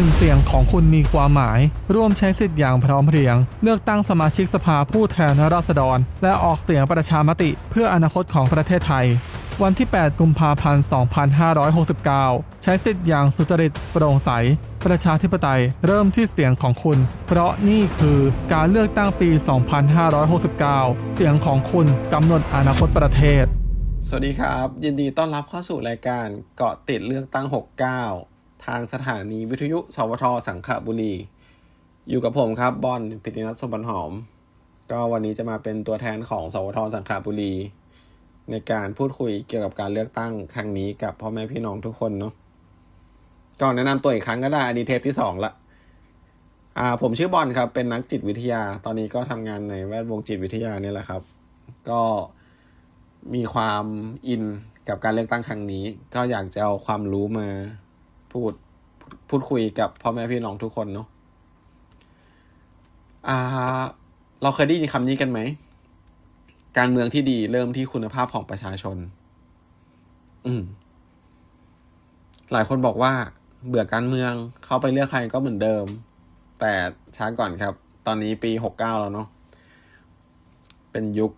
นึ่งเสียงของคุณมีความหมาย ร่วมใช้สิทธิ์อย่างพร้อมเพรียง เลือกตั้งสมาชิกสภาผู้แทนราษฎร และออกเสียงประชามติเพื่ออนาคตของประเทศไทย วันที่ 8 กุมภาพันธ์ 2569 ใช้สิทธิ์อย่างสุจริตโปร่งใส ประชาธิปไตยเริ่มที่เสียงของคุณ เพราะนี่คือการเลือกตั้งปี 2569 เสียงของคุณกำหนดอนาคตประเทศ สวัสดีครับ ยินดีต้อนรับเข้าสู่รายการเกาะติดเลือกตั้ง 69 ทางสถานีวิทยุ สวท สังขบุรี อยู่กับผมครับบอลพิตินัทสมบันหอม ก็วันนี้จะมาเป็นตัวแทนของ สวท สังขบุรี ในการพูดคุยเกี่ยวกับการเลือกตั้งครั้งนี้กับพ่อแม่พี่น้องทุกคนเนาะก็แนะนำตัวอีกครั้งก็ได้อันนี้เทปที่สองละอ่าผมชื่อบอลครับ เป็นนักจิตวิทยา ตอนนี้ก็ทำงานในแวดวงจิตวิทยาเนี่ยแหละครับ ก็มีความอินกับการเลือกตั้งครั้งนี้ ก็อยากจะเอาความรู้มา พูดพูดคุยกับพ่อแม่พี่น้องทุกคนเนาะอ่า เราเคยได้ยินคำนี้กันไหม การเมืองที่ดีเริ่มที่คุณภาพของประชาชน อืม หลายคนบอกว่า เบื่อการเมืองเข้าไปเลือกใครก็เหมือนเดิม แต่ช้าก่อนครับ ตอนนี้ปีหกเก้าแล้วเนาะเป็นยุค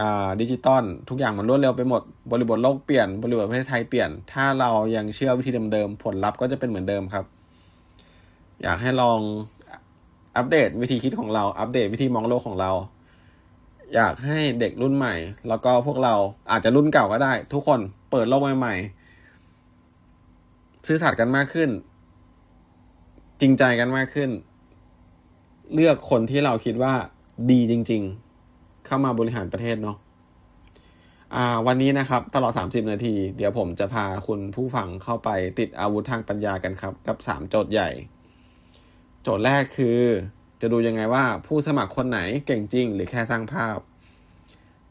อ่าดิจิตอลทุกอย่างมันรวดเร็วไปหมด บริบทโลกเปลี่ยน บริบทประเทศไทยเปลี่ยน ถ้าเรายังเชื่อวิธีเดิมๆ ผลลัพธ์ก็จะเป็นเหมือนเดิมครับ อยากให้ลองอัปเดตวิธีคิดของเรา อัปเดตวิธีมองโลกของเรา อยากให้เด็กรุ่นใหม่ แล้วก็พวกเราอาจจะรุ่นเก่าก็ได้ ทุกคนเปิดโลกใหม่ๆ ซื่อสัตย์กันมากขึ้น จริงใจกันมากขึ้น เลือกคนที่เราคิดว่าดีจริง ๆ เข้ามาบริหารประเทศเนาะอ่าวันนี้นะครับตลอด 30 นาที เดี๋ยวผมจะพาคุณผู้ฟังเข้าไปติดอาวุธทางปัญญากันครับ กับ 3 โจทย์ใหญ่ โจทย์แรกคือ จะดูยังไงว่าผู้สมัครคนไหนเก่งจริง หรือแค่สร้างภาพ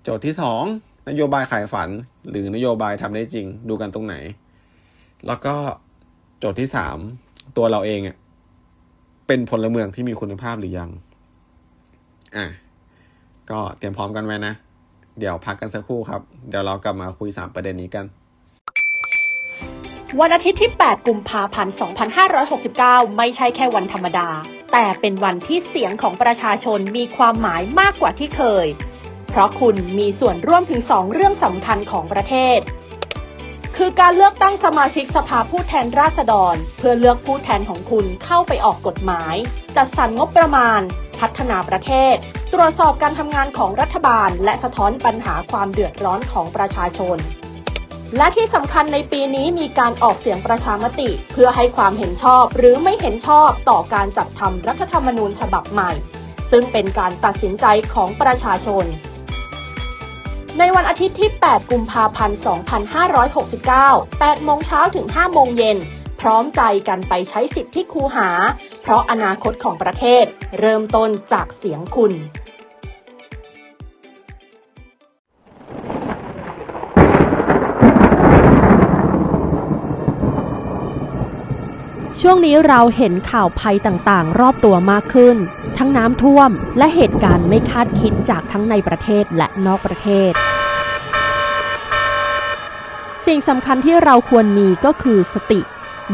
โจทย์ที่ 2 นโยบายขายฝัน หรือนโยบายทำได้จริง ดูกันตรงไหน แล้วก็โจทย์ที่ 3 ตัวเราเองอะเป็นพลเมืองที่มีคุณภาพหรือยัง อะ ก็เตรียมพร้อมกันไว้นะ เดี๋ยวพักกันสักครู่ครับ เดี๋ยวเรากลับมาคุย 3 ประเด็นนี้กัน วันอาทิตย์ที่ 8 กุมภาพันธ์ 2569 ไม่ใช่แค่วันธรรมดา แต่เป็นวันที่เสียงของประชาชนมีความหมายมากกว่าที่เคย เพราะคุณมีส่วนร่วมถึง 2 เรื่องสำคัญของประเทศคือการเลือกตั้งสมาชิกสภาผู้แทนราษฎร เพื่อเลือกผู้แทนของคุณเข้าไปออกกฎหมาย จัดสรรงบประมาณ พัฒนาประเทศ ตรวจสอบการทำงานของรัฐบาล และสะท้อนปัญหาความเดือดร้อนของประชาชน และที่สำคัญในปีนี้มีการออกเสียงประชามติ เพื่อให้ความเห็นชอบหรือไม่เห็นชอบต่อการจัดทำรัฐธรรมนูญฉบับใหม่ ซึ่งเป็นการตัดสินใจของประชาชนในวันอาทิตย์ที่ 8 กุมภาพันธ์ 2569 8โมงเช้าถึง 5 โมงเย็น พร้อมใจกันไปใช้สิทธิ์ที่คูหา ราะอนาคตของประเทศเริ่มต้นจากเสียงคุณช่วงนี้เราเห็นข่าวภัยต่างๆ รอบตัวมากขึ้น ทั้งน้ำท่วมและเหตุการณ์ไม่คาดคิดจากทั้งในประเทศและนอกประเทศ สิ่งสำคัญที่เราควรมีก็คือสติ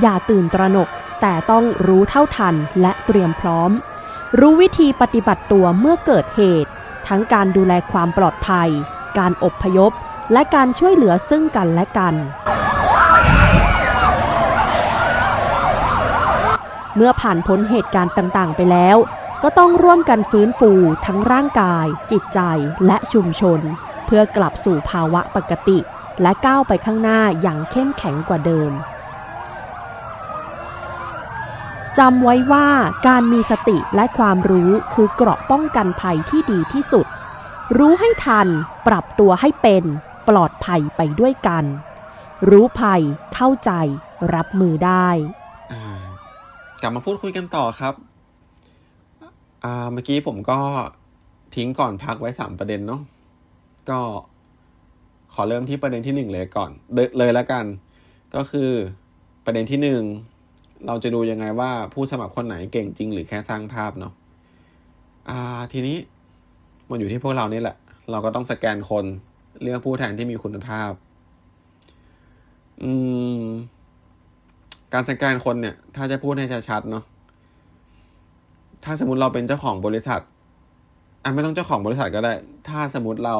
อย่าตื่นตระหนก แต่ต้องรู้เท่าทันและเตรียมพร้อม รู้วิธีปฏิบัติตัวเมื่อเกิดเหตุ ทั้งการดูแลความปลอดภัย การอบพยพ และการช่วยเหลือซึ่งกันและกัน เมื่อผ่านพ้นเหตุการณ์ต่างๆ ไปแล้ว ก็ต้องร่วมกันฟื้นฟูทั้งร่างกาย จิตใจและชุมชน เพื่อกลับสู่ภาวะปกติ และก้าวไปข้างหน้าอย่างเข้มแข็งกว่าเดิม จำไว้ว่าการมีสติและความรู้คือเกราะป้องกันภัยที่ดีที่สุด รู้ให้ทัน ปรับตัวให้เป็น ปลอดภัยไปด้วยกัน รู้ภัย เข้าใจ รับมือได้กลับมาพูดคุยกันต่อครับเมื่อกี้ผมก็ทิ้งก่อนพักไว้สามประเด็นเนาะก็ขอเริ่มที่ประเด็นที่หนึ่งเลยก่อนเดเลยแล้วกัน ก็คือประเด็นที่หนึ่ง เราจะดูยังไงว่าผู้สมัครคนไหนเก่งจริง หรือแค่สร้างภาพเนาะอ่า ทีนี้มันอยู่ที่พวกเรานี่แหละ เราก็ต้องสแกนคนเลือกผู้แทนที่มีคุณภาพ อืม การสแกนคนเนี่ย ถ้าจะพูดให้ชัดๆเนาะถ้าสมมติเราเป็นเจ้าของบริษัทอะไม่ต้องเจ้าของบริษัทก็ได้ ถ้าสมมติเรา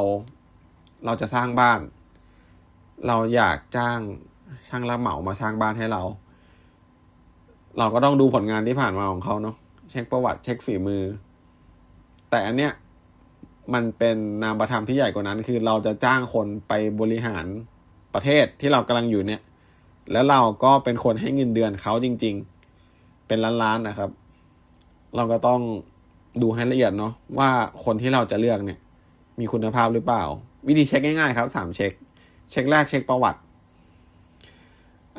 เราจะสร้างบ้าน เราอยากจ้างช่างรับเหมามาสร้างบ้านให้เรา เราก็ต้องดูผลงานที่ผ่านมาของเขาเนาะเช็คประวัติเช็คฝีมือ แต่อันเนี้ยมันเป็นนามธรรมที่ใหญ่กว่านั้น คือเราจะจ้างคนไปบริหารประเทศที่เรากำลังอยู่เนี่ย แล้วเราก็เป็นคนให้เงินเดือนเขาจริง ๆ เป็นล้านๆนะครับ เราก็ต้องดูให้ละเอียดเนาะว่าคนที่เราจะเลือกเนี่ย มีคุณภาพหรือเปล่า วิธีเช็คง่ายๆครับสามเช็ค เช็คแรกเช็คประวัติ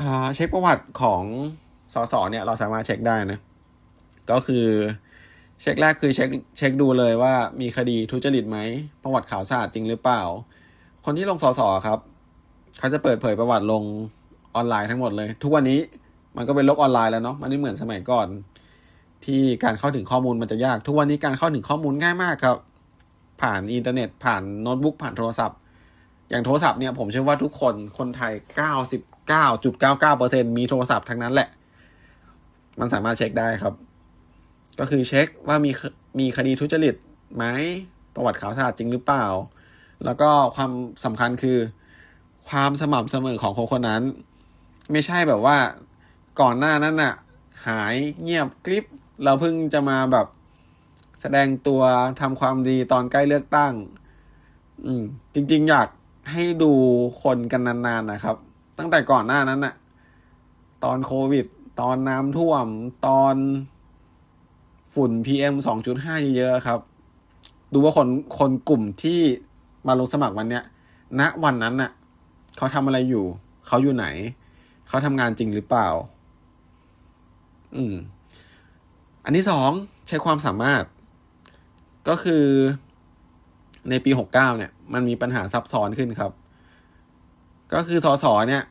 อ่าเช็คประวัติของ สสเนี่ยเราสามารถเช็คได้นะ ก็คือเช็คแรกคือเช็คเช็คดูเลยว่ามีคดีทุจริตไหมประวัติข่าวสะอารจริงหรือเปล่า คนที่ลงสสครับเขาจะเปิดเผยประวัติลงออนไลน์ทั้งหมดเลย ทุกวันนี้มันก็เป็นโลกออนไลน์แล้วเนาะมันไม่เหมือนสมัยก่อน ที่การเข้าถึงข้อมูลมันจะยาก ทุกวันนี้การเข้าถึงข้อมูลง่ายมากครับ ผ่านอินเทอร์เน็ต ผ่านโน้ตบุ๊กผ่านโทรศัพท์ อย่างโทรศัพท์เนี่ยผมเชื่อว่าทุกคนคนไทย 99.99%มีโทรศัพท์ทั้งนั้นแหละ มันสามารถเช็คได้ครับ ก็คือเช็คว่ามีมีคดีทุจริตไหมประวัติข่าวสะอารจริงหรือเปล่า แล้วก็ความสำคัญคือ ความสม่ำเสมอของคนคนนั้น ไม่ใช่แบบว่าก่อนหน้านั้นน่ะ หายเงียบกริบเราเพิ่งจะมาแบบแสดงตัวทำความดีตอนใกล้เลือกตั้ง อืม จริง ๆ อยากให้ดูคนกันนานๆนะครับ ตั้งแต่ก่อนหน้านั้นน่ะ ตอนโควิด ตอนน้ำท่วม ตอนฝุ่น PM 2.5 เยอะๆครับ ดูว่าคนคนกลุ่มที่มาลงสมัครวันเนี้ยณวันนั้นน่ะ เขาทำอะไรอยู่ เขาอยู่ไหน เขาทำงานจริงหรือเปล่า อืม อันที่สองใช้ความสามารถ ก็คือในปีหกเก้าเนี่ย มันมีปัญหาซับซ้อนขึ้นครับ ก็คือสอสอเนี่ย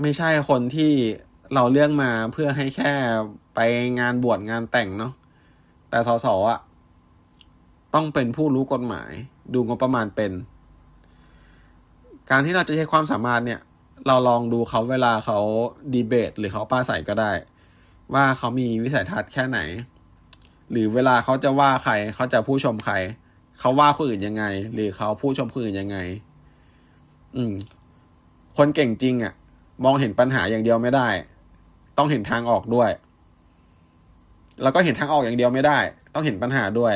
ไม่ใช่คนที่ เราเลือกมาเพื่อให้แค่ไปงานบวชงานแต่งเนาะแต่สสอะต้องเป็นผู้รู้กฎหมาย ดูงบประมาณเป็น การที่เราจะใช้ความสามารถเนี่ย เราลองดูเขาเวลาเขาดีเบต หรือเขาปราศัยก็ได้ ว่าเขามีวิสัยทัศน์แค่ไหน หรือเวลาเขาจะว่าใคร เขาจะผู้ชมใคร เขาว่าคนอื่นยังไง หรือเขาผู้ชมคนอื่นยังไง อืม คนเก่งจริงอะ่ะ มองเห็นปัญหาอย่างเดียวไม่ได้ ต้องเห็นทางออกด้วย แล้วก็เห็นทางออกอย่างเดียวไม่ได้ ต้องเห็นปัญหาด้วย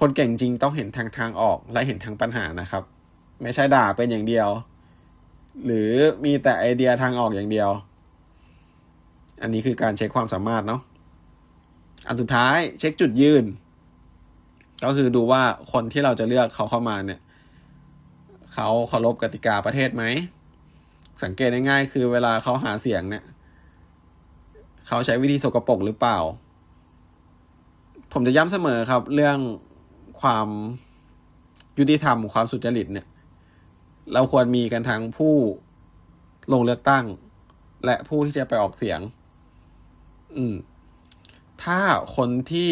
คนเก่งจริงต้องเห็นทางทางออกและเห็นทางปัญหานะครับ ไม่ใช่ด่าเป็นอย่างเดียว หรือมีแต่ไอเดียทางออกอย่างเดียว อันนี้คือการเช็คความสามารถเนาะอันสุดท้ายเช็คจุดยืน ก็คือดูว่าคนที่เราจะเลือกเขาเข้ามาเนี่ยเขาเคารพกติกาประเทศไหม สังเกตง่ายๆคือเวลาเขาหาเสียงเนี่ย เขาใช้วิธีสกปรกหรือเปล่า ผมจะย้ำเสมอครับ เรื่องความยุติธรรมความสุจริตเนี่ย เราควรมีกันทั้งผู้ลงเลือกตั้ง และผู้ที่จะไปออกเสียง อืม ถ้าคนที่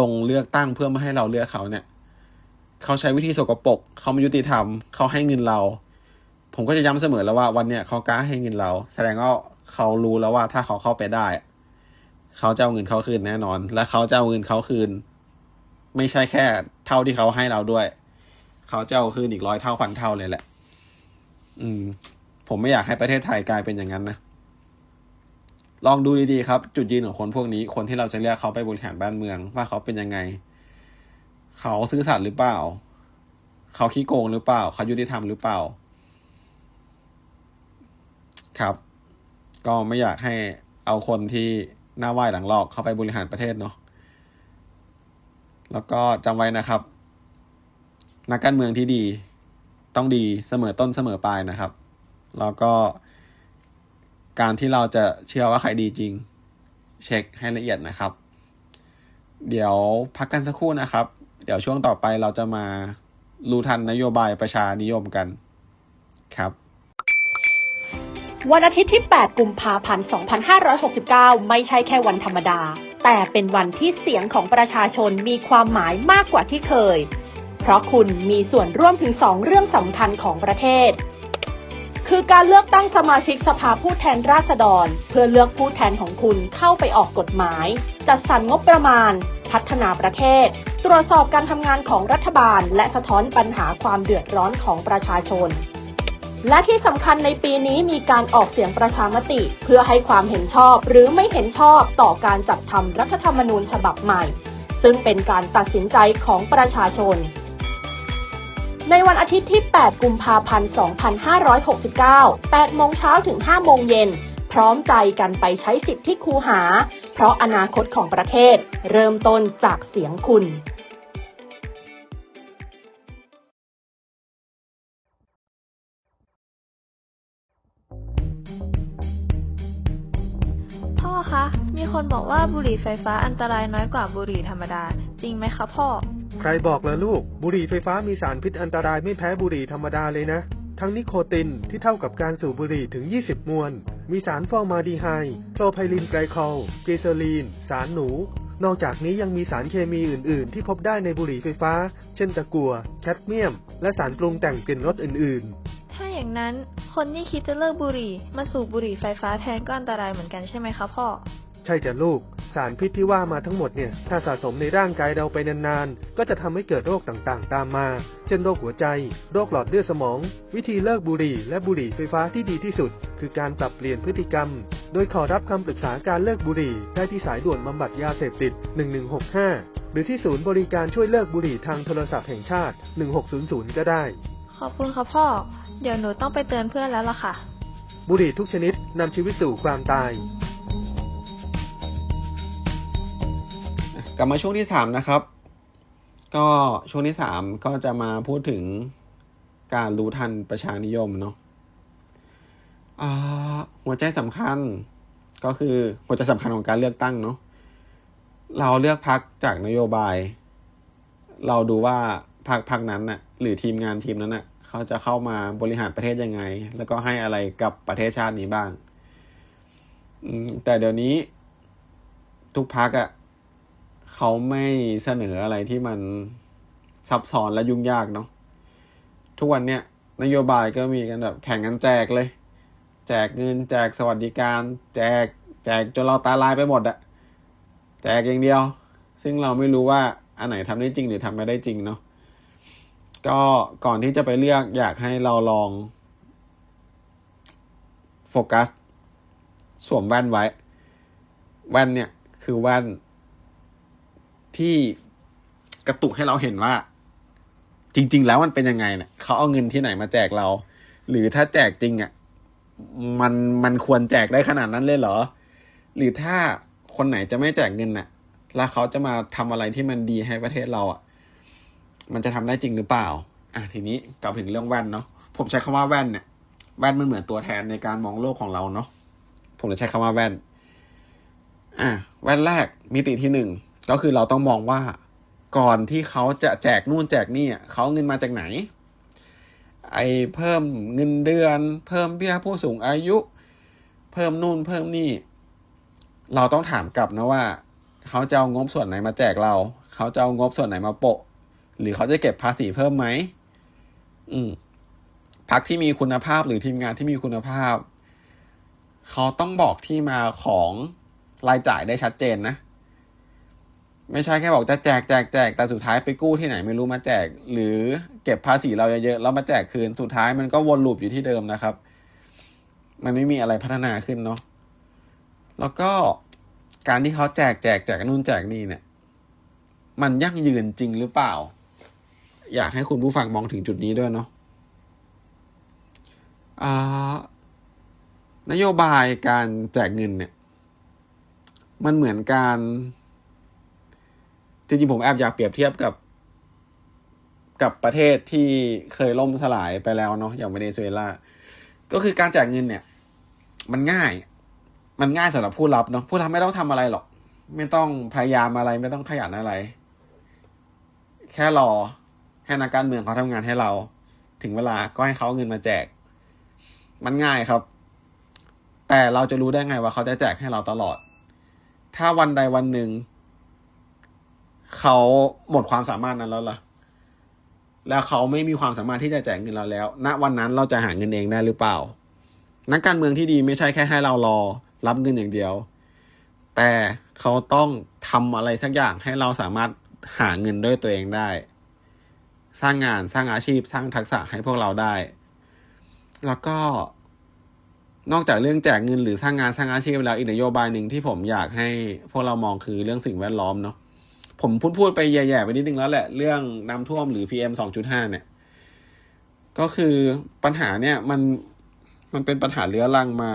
ลงเลือกตั้งเพื่อไม่ให้เราเลือกเขาเนี่ย เขาใช้วิธีสกปรกเขาไม่ยุติธรรม เขาให้เงินเรา ผมก็จะย้ำเสมอแล้วว่าวันเนี้ยเขากล้าให้เงินเรา แสดงว่า เขารู้แล้วว่าถ้าเขาเข้าไปได้ เขาจะเอาเงินเขาคืนแน่นอน และเขาจะเอาเงินเขาคืน ไม่ใช่แค่ เท่าที่เขาให้เราด้วย เขาจะเอาคืนอีกร้อยเท่าพันเท่าเลยแหละ อืม ผมไม่อยากให้ประเทศไทยกลายเป็นอย่างนั้นนะลองดูดีๆครับ จุดยืนของคนพวกนี้ คนที่เราจะเรียกเขาไปบริหารบ้านเมือง ว่าเขาเป็นยังไง เขาซื่อสัตย์หรือเปล่า เขาขี้โกงหรือเปล่า เขายุติธรรมหรือเปล่า ครับ ก็ไม่อยากให้เอาคนที่หน้าไหว้หลังหลอกเข้าไปบริหารประเทศเนาะแล้วก็จำไว้นะครับ นักการเมืองที่ดีต้องดีเสมอต้นเสมอปลายนะครับ แล้วก็การที่เราจะเชื่อว่าใครดีจริง เช็คให้ละเอียดนะครับ เดี๋ยวพักกันสักครู่นะครับ เดี๋ยวช่วงต่อไปเราจะมารู้ทันนโยบายประชานิยมกันครับ วันอาทิตย์ที่ 8 กุมภาพันธ์ 2569 ไม่ใช่แค่วันธรรมดา แต่เป็นวันที่เสียงของประชาชนมีความหมายมากกว่าที่เคย เพราะคุณมีส่วนร่วมถึง 2 เรื่องสำคัญของประเทศ คือการเลือกตั้งสมาชิกสภาผู้แทนราษฎร เพื่อเลือกผู้แทนของคุณเข้าไปออกกฎหมาย จัดสรรงบประมาณ พัฒนาประเทศ ตรวจสอบการทำงานของรัฐบาล และสะท้อนปัญหาความเดือดร้อนของประชาชน และที่สำคัญในปีนี้มีการออกเสียงประชามติ เพื่อให้ความเห็นชอบหรือไม่เห็นชอบต่อการจัดทำรัฐธรรมนูญฉบับใหม่ ซึ่งเป็นการตัดสินใจของประชาชน ในวันอาทิตย์ที่ 8 กุมภาพันธ์ 2569 8 โมงเช้าถึง 5 โมงเย็น พร้อมใจกันไปใช้สิทธิ์ที่คูหา เพราะอนาคตของประเทศ เริ่มต้นจากเสียงคุณ คะ มีคนบอกว่าบุหรี่ไฟฟ้าอันตรายน้อยกว่าบุหรี่ธรรมดา จริงไหมคะพ่อ ใครบอกล่ะลูก บุหรี่ไฟฟ้ามีสารพิษอันตรายไม่แพ้บุหรี่ธรรมดาเลยนะ ทั้งนิโคตินที่เท่ากับการสูบบุหรี่ถึง 20 มวลมีสารฟอร์มาดีไฮโคลไพลินไกลคอลเกสโลีน สารหนู นอกจากนี้ยังมีสารเคมีอื่น ๆ ที่พบได้ในบุหรี่ไฟฟ้า เช่นตะกั่วแคดเมียม และสารปรุงแต่งกลิ่นรสอื่น ๆ ถ้าอย่างนั้นคนที่คิดจะเลิกบุหรี่ มาสูบบุหรี่ไฟฟ้าแทนก็อันตรายเหมือนกันใช่ไหมคะพ่อ ใช่จ้ะลูก สารพิษที่ว่ามาทั้งหมดเนี่ย ถ้าสะสมในร่างกายเราไปนานๆ ก็จะทำให้เกิดโรคต่างๆ ตามมา เช่นโรคหัวใจ โรคหลอดเลือดสมอง วิธีเลิกบุหรี่ และบุหรี่ไฟฟ้าที่ดีที่สุด คือการปรับเปลี่ยนพฤติกรรม โดยขอรับคำปรึกษาการเลิกบุหรี่ ได้ที่สายด่วนบำบัดยาเสพติด 1165 หรือที่ศูนย์บริการช่วยเลิกบุหรี่ทางโทรศัพท์แห่งชาติ 1600 ก็ได้ ขอบคุณค่ะพ่อ เดี๋ยวหนูต้องไปเตือนเพื่อนแล้วล่ะค่ะ บุหรี่ทุกชนิดนำชีวิตสู่ความตาย กลับมาช่วงที่สามนะครับ ก็ช่วงที่สามก็จะมาพูดถึงการรู้ทันประชานิยมเนาะอ่าหัวใจสำคัญก็คือหัวใจสำคัญของการเลือกตั้งเนาะเราเลือกพักจากนโยบาย เราดูว่าพักพักนั้นน่ะ หรือทีมงานทีมนั้นน่ะ เขาจะเข้ามาบริหารประเทศยังไง แล้วก็ให้อะไรกับประเทศชาตินี้บ้างแต่เดี๋ยวนี้ทุกพักอะ่ะเขาไม่เสนออะไรที่มันซับซ้อนและยุ่งยากเนาะทุกวันเนี้ยนโยบายก็มีกันแบบแข่งกันแจกเลย แจกเงิน แจกสวัสดิการ แจก แจกจนเราตาลายไปหมดอะแจกอย่างเดียว ซึ่งเราไม่รู้ว่าอันไหนทำได้จริงหรือทำไม่ได้จริงเนาะ ก็ก่อนที่จะไปเลือกอยากให้เราลองโฟกัสสวมแว่นไว้ แว่นเนี่ยคือแว่นที่กระตุกให้เราเห็นว่า จริง ๆ แล้วมันเป็นยังไงเนี่ยเขาเอาเงินที่ไหนมาแจกเรา หรือถ้าแจกจริงอะ่ะมันมันควรแจกได้ขนาดนั้นเลยเหรอ หรือถ้าคนไหนจะไม่แจกเงินน่ะ แล้วเขาจะมาทำอะไรที่มันดีให้ประเทศเราอะ่ะ มันจะทำได้จริงหรือเปล่า อะทีนี้กลับถึงเรื่องแว่นเนาะผมใช้คำว่าแว่นเนี่ยแว่นมันเหมือนตัวแทนในการมองโลกของเราเนาะผมจะใช้คำว่าแว่น อะแว่นแรกมิติที่หนึ่งก็คือเราต้องมองว่าก่อนที่เขาจะแจกนู่นแจกนี่เขาเอาเงินมาจากไหน ไอเพิ่มเงินเดือน เพิ่มเบี้ยผู้สูงอายุ เพิ่มนู่นเพิ่มนี่ เราต้องถามกลับนะว่า เขาจะเอางบส่วนไหนมาแจกเรา เขาจะเอางบส่วนไหนมาโปะ หรือเขาจะเก็บภาษีเพิ่มไหมอืมพักที่มีคุณภาพหรือทีมงานที่มีคุณภาพ เขาต้องบอกที่มาของรายจ่ายได้ชัดเจนนะ ไม่ใช่แค่บอกจะแจกแจกแจกแต่สุดท้ายไปกู้ที่ไหนไม่รู้มาแจก หรือเก็บภาษีเราเยอะๆแล้วมาแจกคืนสุดท้ายมันก็วนลูปอยู่ที่เดิมนะครับ มันไม่มีอะไรพัฒนาขึ้นเนาะแล้วก็การที่เขาแจกแจกแจกนู่นแจกนี่เนี่ย มันยั่งยืนจริงหรือเปล่า อยากให้คุณผู้ฟังมองถึงจุดนี้ด้วยเนาะอ่านโยบายการแจกเงินเนี่ย มันเหมือนการจริงๆผมแอบอยากเปรียบเทียบกับ กับประเทศที่เคยล่มสลายไปแล้วเนาะอย่างเวเนซุเอลาก็คือการแจกเงินเนี่ย มันง่าย มันง่ายสำหรับผู้รับเนาะผู้รับไม่ต้องทำอะไรหรอก ไม่ต้องพยายามอะไร ไม่ต้องขยันอะไร แค่รอ ให้นักการเมืองเขาทำงานให้เรา ถึงเวลาก็ให้เขาเอาเงินมาแจก มันง่ายครับ แต่เราจะรู้ได้ไงว่าเขาจะแจกให้เราตลอด ถ้าวันใดวันหนึ่ง เขาหมดความสามารถนั้นแล้วล่ะ แล้วเขาไม่มีความสามารถที่จะแจกเงินเราแล้ว ณวันนั้นเราจะหาเงินเองได้หรือเปล่า นักการเมืองที่ดีไม่ใช่แค่ให้เรารอ รับเงินอย่างเดียว แต่เขาต้องทำอะไรสักอย่างให้เราสามารถหาเงินด้วยตัวเองได้ สร้างงานสร้างอาชีพ สร้างทักษะให้พวกเราได้ แล้วก็นอกจากเรื่องแจกเงินหรือสร้างงานสร้างอาชีพแล้วอีกนโยบายหนึ่งที่ผมอยากให้พวกเรามองคือเรื่องสิ่งแวดล้อมเนาะผมพูดพูดไปแย่ๆไปนิดนึงแล้วแหละ เรื่องน้ำท่วมหรือ PM 2.5 เนี่ย ก็คือปัญหาเนี่ยมันมันเป็นปัญหาเรื้อรังมา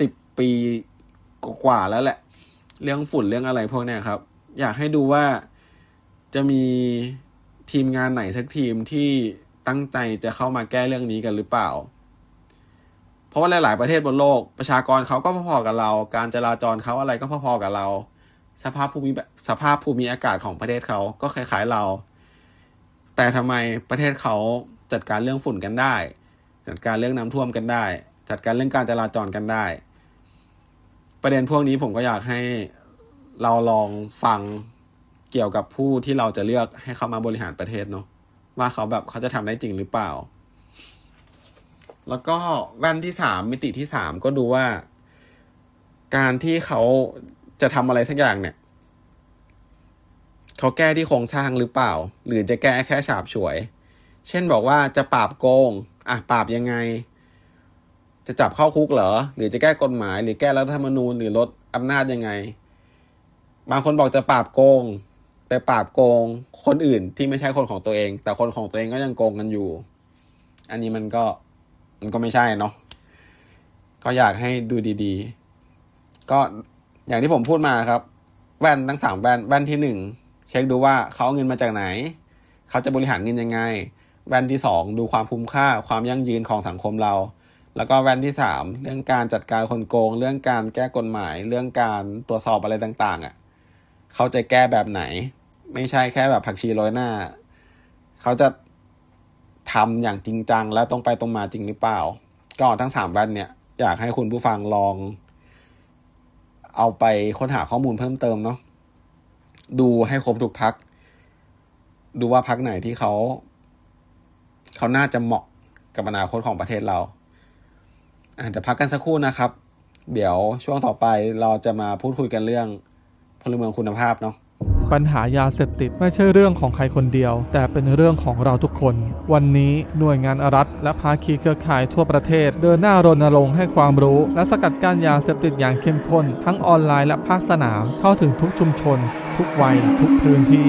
สิบปีกว่าแล้วแหละ เรื่องฝุ่นเรื่องอะไรพวกเนี้ยครับ อยากให้ดูว่าจะมี ทีมงานไหนสักทีมที่ตั้งใจจะเข้ามาแก้เรื่องนี้กันหรือเปล่า เพราะว่าหลาย ๆ ประเทศบนโลก ประชากรเขาก็พอๆกับเรา การจราจรเขาอะไรก็พอๆกับเรา สภาพภูมิสภาพภูมิอากาศของประเทศเขาก็คล้าย ๆเรา แต่ทำไมประเทศเขาจัดการเรื่องฝุ่นกันได้ จัดการเรื่องน้ำท่วมกันได้ จัดการเรื่องการจราจรกันได้ ประเด็นพวกนี้ผมก็อยากให้เราลองฟัง เกี่ยวกับผู้ที่เราจะเลือกให้เขามาบริหารประเทศเนาะว่าเขาแบบเขาจะทำได้จริงหรือเปล่า แล้วก็แว่นที่สามมิติที่สามก็ดูว่า การที่เขาจะทำอะไรสักอย่างเนี่ยเขาแก้ที่โครงสร้างหรือเปล่า หรือจะแก้แค่ฉาบฉวย เช่นบอกว่าจะปราบโกง อะปราบยังไง จะจับเข้าคุกเหรอ หรือจะแก้กฎหมาย หรือแก้รัฐธรรมนูญหรือลดอำนาจยังไง บางคนบอกจะปราบโกง แต่ปราบโกงคนอื่นที่ไม่ใช่คนของตัวเอง แต่คนของตัวเองก็ยังโกงกันอยู่ อันนี้มันก็มันก็ไม่ใช่เนาะก็อยากให้ดูดีๆ ก็อย่างที่ผมพูดมาครับ แว่นทั้งสามแว่นแว่นที่หนึ่งเช็คดูว่าเขาเอาเงินมาจากไหน เขาจะบริหารเงินยังไง แว่นที่สองดูความคุ้มค่าความยั่งยืนของสังคมเรา แล้วก็แว่นที่สามเรื่องการจัดการคนโกง เรื่องการแก้กฎหมาย เรื่องการตรวจสอบอะไรต่าง ๆอะ เขาจะแก้แบบไหน ไม่ใช่แค่แบบผักชีโรยหน้า เขาจะทำอย่างจริงจังและตรงไปตรงมาจริงหรือเปล่า ก็ทั้งสามแว่นเนี่ย อยากให้คุณผู้ฟังลอง เอาไปค้นหาข้อมูลเพิ่มเติมเนาะดูให้ครบทุกพัก ดูว่าพักไหนที่เขา เขาน่าจะเหมาะกับอนาคตของประเทศเราอะเดี๋ยวพักกันสักครู่นะครับ เดี๋ยวช่วงต่อไปเราจะมาพูดคุยกันเรื่อง พลเมืองคุณภาพเนาะปัญหายาเสพติดไม่ใช่เรื่องของใครคนเดียว แต่เป็นเรื่องของเราทุกคน วันนี้หน่วยงานรัฐ และภาคีเครือข่ายทั่วประเทศ เดินหน้ารณรงค์ให้ความรู้ และสกัดกั้นยาเสพติดอย่างเข้มข้น ทั้งออนไลน์และภาคสนามเข้าถึงทุกชุมชน ทุกวัย ทุกพื้นที่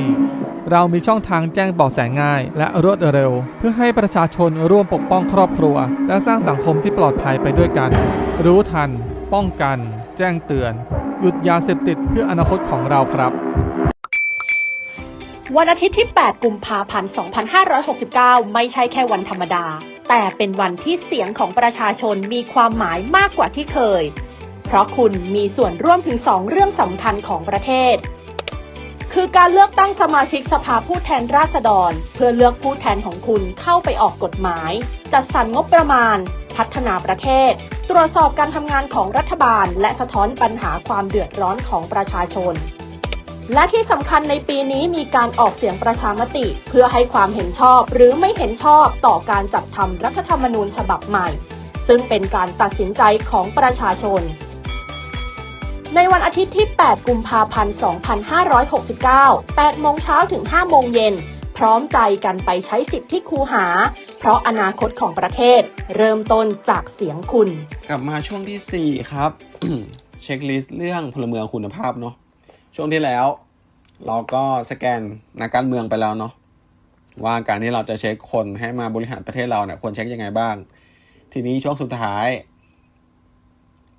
เรามีช่องทางแจ้งเบาะแสง่าย และรวดเร็ว เพื่อให้ประชาชนร่วมปกป้องครอบครัว และสร้างสังคมที่ปลอดภัยไปด้วยกัน รู้ทัน ป้องกัน แจ้งเตือน หยุดยาเสพติดเพื่ออนาคตของเราครับ วันอาทิตย์ที่ 8 กุมภาพันธ์ 2569 ไม่ใช่แค่วันธรรมดา แต่เป็นวันที่เสียงของประชาชนมีความหมายมากกว่าที่เคย เพราะคุณมีส่วนร่วมถึง 2 เรื่องสำคัญของประเทศ คือการเลือกตั้งสมาชิกสภาผู้แทนราษฎร เพื่อเลือกผู้แทนของคุณเข้าไปออกกฎหมาย จัดสรรงบประมาณ พัฒนาประเทศ ตรวจสอบการทำงานของรัฐบาล และสะท้อนปัญหาความเดือดร้อนของประชาชน และที่สำคัญในปีนี้มีการออกเสียงประชามติ เพื่อให้ความเห็นชอบหรือไม่เห็นชอบต่อการจัดทำรัฐธรรมนูญฉบับใหม่ ซึ่งเป็นการตัดสินใจของประชาชนในวันอาทิตย์ที่ 8 กุมภาพันธ์ 2569 8 โมงเช้าถึง 5 โมงเย็น พร้อมใจกันไปใช้สิทธิ์ที่คูหา เพราะอนาคตของประเทศ เริ่มต้นจากเสียงคุณ กลับมาช่วงที่ 4 ครับ เช็คลิสต์เรื่องพลเมืองคุณภาพเนาะช่วงที่แล้ว เราก็สแกนนักการเมืองไปแล้วเนาะว่าการที่เราจะเช็คคนให้มาบริหารประเทศเราเนี่ยควรเช็คยังไงบ้าง ทีนี้ช่วงสุดท้าย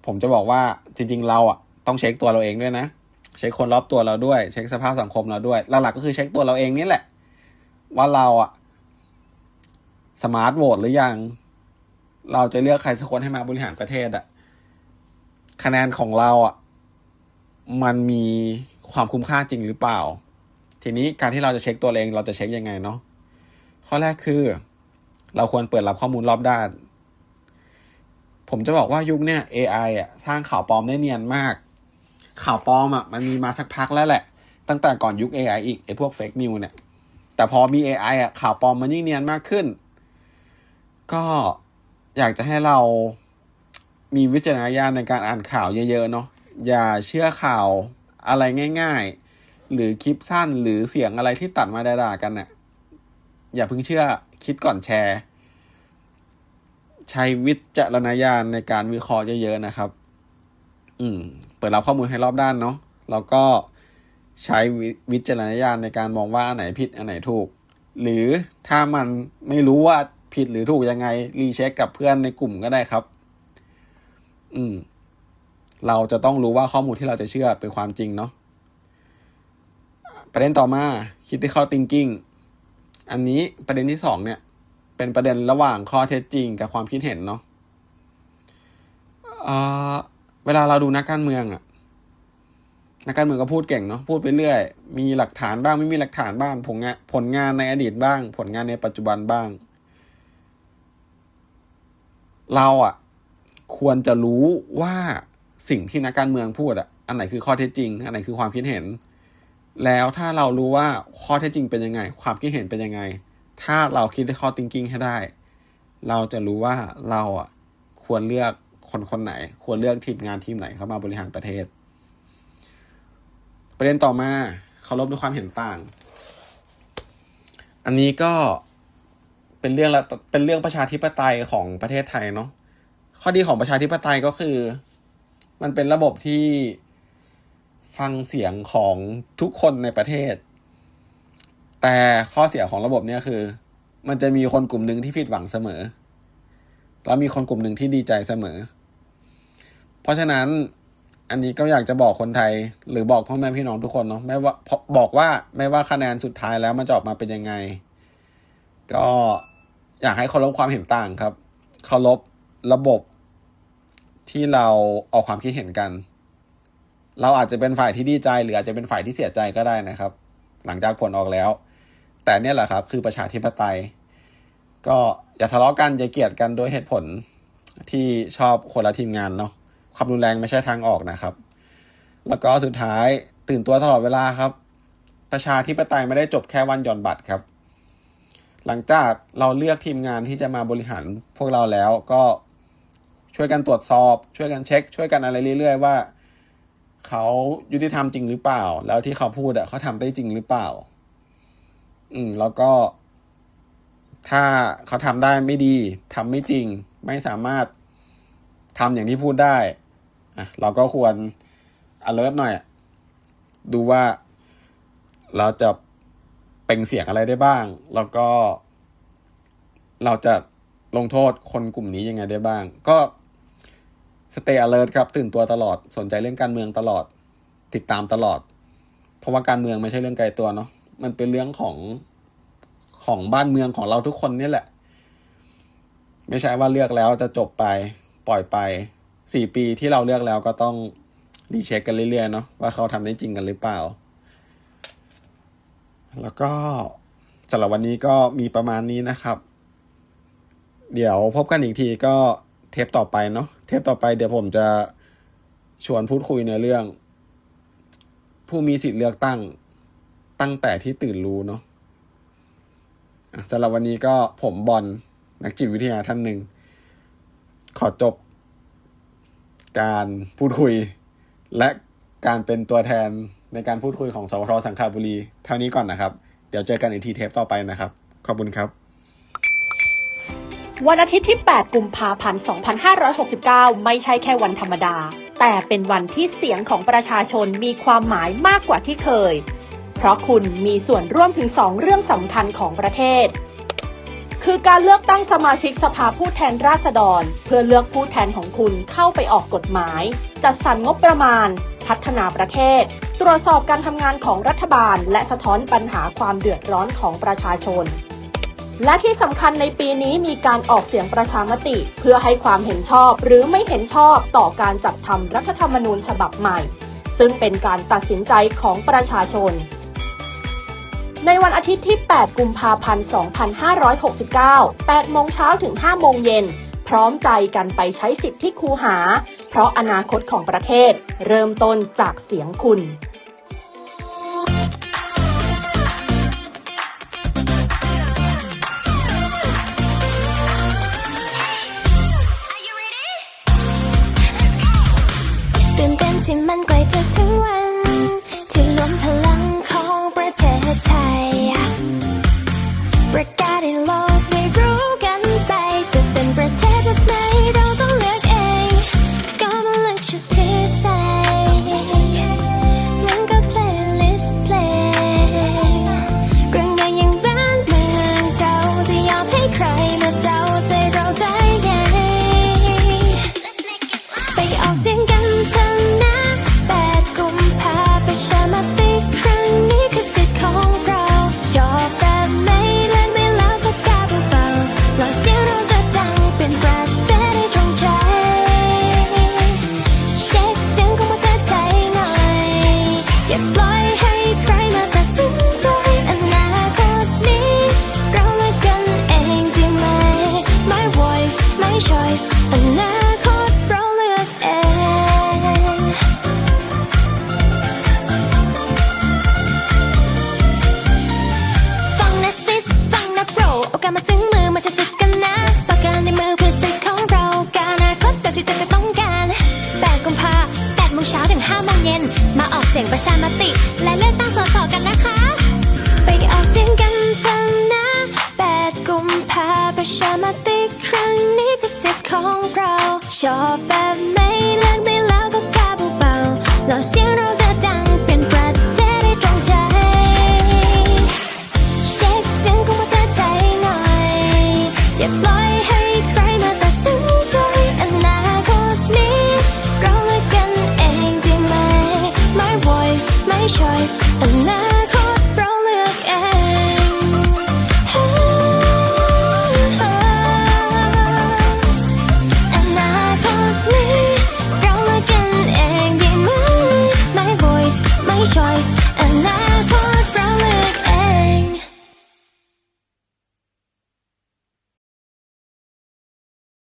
ผมจะบอกว่าจริงๆ เราอะต้องเช็คตัวเราเองด้วยนะ เช็คคนรอบตัวเราด้วย เช็คสภาพสังคมเราด้วยหลักๆก็คือเช็คตัวเราเองนี่แหละ ว่าเราอะ สมาร์ทโหวตหรือยัง เราจะเลือกใครสักคนให้มาบริหารประเทศอะคะแนนของเราอะมันมีความคุ้มค่าจริงหรือเปล่า ทีนี้การที่เราจะเช็คตัวเอง เราจะเช็คยังไงเนาะข้อแรกคือ เราควรเปิดรับข้อมูลรอบด้าน ผมจะบอกว่ายุคเนี้ย AI อะสร้างข่าวปลอมได้เนียนมาก ข่าวปลอมอะมันมีมาสักพักแล้วแหละ ตั้งแต่ก่อนยุค AI อีกไอ้พวกเฟกนิวเนี่ย แต่พอมี AI อะข่าวปลอมมันยิ่งเนียนมากขึ้น ก็อยากจะให้เรามีวิจารณญาณในการอ่านข่าวเยอะๆเนาะอย่าเชื่อข่าวอะไรง่าย ๆ หรือคลิปสั้นหรือเสียงอะไรที่ตัดมาด่าๆกันเน่ะอย่าเพิ่งเชื่อคิดก่อนแชร์ ใช้วิจารณญาณในการวิเคราะห์เยอะๆนะครับ อืม เปิดรับข้อมูลให้รอบด้านเนาะแล้วก็ใช้วิจารณญาณในการมองว่าอันไหนผิดอันไหนถูก หรือถ้ามันไม่รู้ว่า ผิดหรือถูกยังไง รีเช็คกับเพื่อนในกลุ่มก็ได้ครับ อืม เราจะต้องรู้ว่าข้อมูลที่เราจะเชื่อเป็นความจริงเนาะประเด็นต่อมา critical thinking อันนี้ประเด็นที่สองเนี่ย เป็นประเด็นระหว่างข้อเท็จจริงกับความคิดเห็นเนาะเเวลาเราดูนักการเมืองอะนักการเมืองก็พูดเก่งเนาะพูดไปเรื่อย มีหลักฐานบ้างไม่มีหลักฐานบ้างผลงานผลงานในอดีตบ้าง ผลงานในปัจจุบันบ้าง เราอะควรจะรู้ว่าสิ่งที่นักการเมืองพูดอะอันไหนคือข้อเท็จจริง อันไหนคือความคิดเห็น แล้วถ้าเรารู้ว่าข้อเท็จจริงเป็นยังไง ความคิดเห็นเป็นยังไง ถ้าเราคิดได้ข้อ thinking ให้ได้ เราจะรู้ว่าเราอะควรเลือกคนคนไหน ควรเลือกทีมงานทีมไหนเข้ามาบริหารประเทศ ประเด็นต่อมาเคารพด้วยความเห็นต่าง อันนี้ก็ เป็นเรื่องละเป็นเรื่องประชาธิปไตยของประเทศไทยเนาะข้อดีของประชาธิปไตยก็คือ มันเป็นระบบที่ฟังเสียงของทุกคนในประเทศ แต่ข้อเสียของระบบเนี้ยคือ มันจะมีคนกลุ่มหนึ่งที่ผิดหวังเสมอ แล้วมีคนกลุ่มหนึ่งที่ดีใจเสมอ เพราะฉะนั้นอันนี้ก็อยากจะบอกคนไทย หรือบอกพ่อแม่พี่น้องทุกคนเนาะไม่ว่าบอกว่าไม่ว่าคะแนนสุดท้ายแล้วมันจะออกมาเป็นยังไง ก็ อยากให้เคารพความเห็นต่างครับ เคารพระบบที่เราออกความคิดเห็นกัน เราอาจจะเป็นฝ่ายที่ดีใจ หรืออาจจะเป็นฝ่ายที่เสียใจก็ได้นะครับ หลังจากผลออกแล้ว แต่เนี่ยแหละครับ คือประชาธิปไตย ก็อย่าทะเลาะกันอย่าเกลียดกันด้วยเหตุผลที่ชอบคนละทีมงานเนาะความรุนแรงไม่ใช่ทางออกนะครับ แล้วก็สุดท้ายตื่นตัวตลอดเวลาครับ ประชาธิปไตยไม่ได้จบแค่วันหย่อนบัตรครับ หลังจากเราเลือกทีมงานที่จะมาบริหารพวกเราแล้วก็ช่วยกันตรวจสอบ ช่วยกันเช็ค ช่วยกันอะไรเรื่อย ๆ ว่าเขายุติธรรมจริงหรือเปล่า แล้วที่เขาพูดอะเขาทำได้จริงหรือเปล่า อืม แล้วก็ ถ้าเขาทำได้ไม่ดีทำไม่จริง ไม่สามารถทำอย่างที่พูดได้อะเราก็ควร alert หน่อย ดูว่าเราจะ เปล่งเสียงอะไรได้บ้าง แล้วก็ เราจะลงโทษคนกลุ่มนี้ยังไงได้บ้าง ก็ stay alert ครับตื่นตัวตลอดสนใจเรื่องการเมืองตลอด ติดตามตลอด เพราะว่าการเมืองไม่ใช่เรื่องไกลตัวเนาะมันเป็นเรื่องของของบ้านเมืองของเราทุกคนนี่แหละ ไม่ใช่ว่าเลือกแล้วจะจบไปปล่อยไปสี่ปีที่เราเลือกแล้วก็ต้องรีเช็คกันเรื่อยๆเนาะว่าเขาทำได้จริงกันหรือเปล่า แล้วก็สำหรับวันนี้ก็มีประมาณนี้นะครับ เดี๋ยวพบกันอีกทีก็เทปต่อไปเนาะเทปต่อไปเดี๋ยวผมจะชวนพูดคุยในเรื่อง ผู้มีสิทธิ์เลือกตั้งตั้งแต่ที่ตื่นรู้เนาะสำหรับวันนี้ก็ผมบอลนักจิตวิทยาท่านหนึ่ง ขอจบ การพูดคุย และการเป็นตัวแทน ในการพูดคุยของสวทสังขบุรีเท่านี้ก่อนนะครับ เดี๋ยวเจอกันอีกทีเทปต่อไปนะครับ ขอบคุณครับ วันอาทิตย์ที่ 8 กุมภาพันธ์ 2569 ไม่ใช่แค่วันธรรมดา แต่เป็นวันที่เสียงของประชาชนมีความหมายมากกว่าที่เคย เพราะคุณมีส่วนร่วมถึง 2 เรื่องสำคัญของประเทศ คือการเลือกตั้งสมาชิกสภาผู้แทนราษฎร เพื่อเลือกผู้แทนของคุณเข้าไปออกกฎหมาย จัดสรรงบประมาณ พัฒนาประเทศ ตรวจสอบการทำงานของรัฐบาล และสะท้อนปัญหาความเดือดร้อนของประชาชน และที่สำคัญในปีนี้มีการออกเสียงประชามติ เพื่อให้ความเห็นชอบหรือไม่เห็นชอบต่อการจัดทำรัฐธรรมนูญฉบับใหม่ ซึ่งเป็นการตัดสินใจของประชาชนในวันอาทิตย์ที่ 8 กุมภาพันธ์ 2569 8 โมงเช้าถึง 5 โมงเย็น พร้อมใจกันไปใช้สิทธิ์ที่คูหา เพราะอนาคตของประเทศ เริ่มต้นจากเสียงคุณ 小白